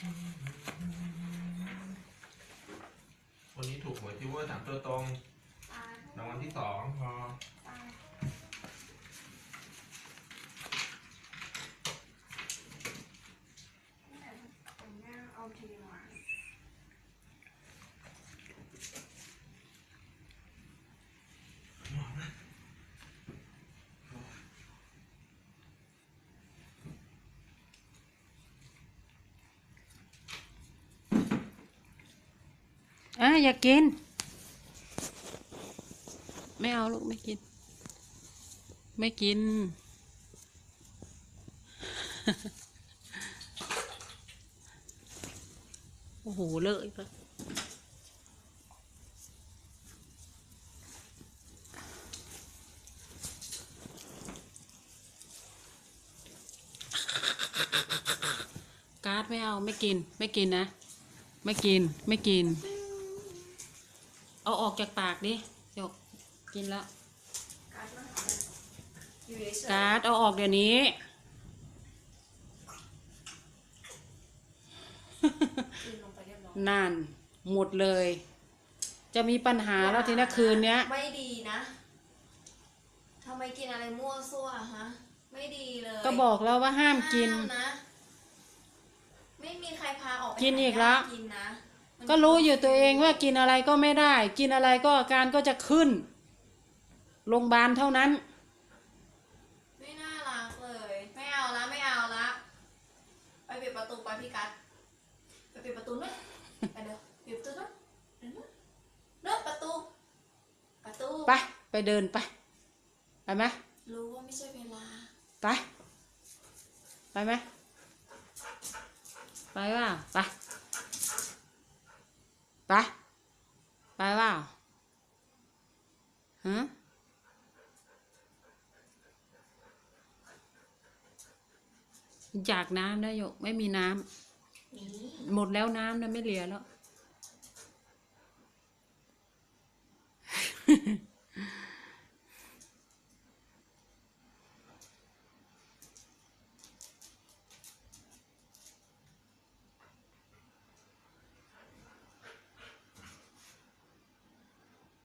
วันนี้ถูกหวยที่ว่าถามตัวตรงรางวัลที่สองพอ อะอยากกิน ไม่เอาลูกไม่กิน ไม่กิน โอ้โห เลอะอีกแล้วการ์ดไม่เอาไม่กิน ไม่กินนะ ไม่กินไม่กิน เอาออกจากปากดิจกกินแล้วการ์ดมาหาเลยอยู่เฉยการ์ดเอาออกเดี๋ยวนี้ๆกินลงไปเรียบร้อยนาน หมดเลย จะมีปัญหาแล้วทีนี้คืนเนี้ย ไม่ดีนะทำไมกินอะไรมั่วซั่วฮะ ไม่ดีเลย ก็บอกแล้วว่าห้ามกินห้ามนะ ไม่มีใครพาออกไปกินอีกหาแล้วญาติกินนะมัน ก็รู้อยู่ตัวเองว่ากินอะไรก็ไม่ได้ กินอะไรก็อาการก็จะขึ้นโรงพยาบาลเท่านั้น ไม่น่ารักเลย ไม่เอาละไม่เอาละไปปิดประตูไปพี่กัดไปปิดประตูนู้นไปเดี๋ยวปิดประตูนู้นเดี๋ยวนู้นนู้นประตู ประตูไปไปเดินไปไปไหมรู้ว่าไม่ใช่เวลาไปไปไหมไปว่าไป ไปไปว่าฮะอยากน้ำนะโยกไม่มีน้ำหมดแล้วน้ำนะไม่เหลือแล้ว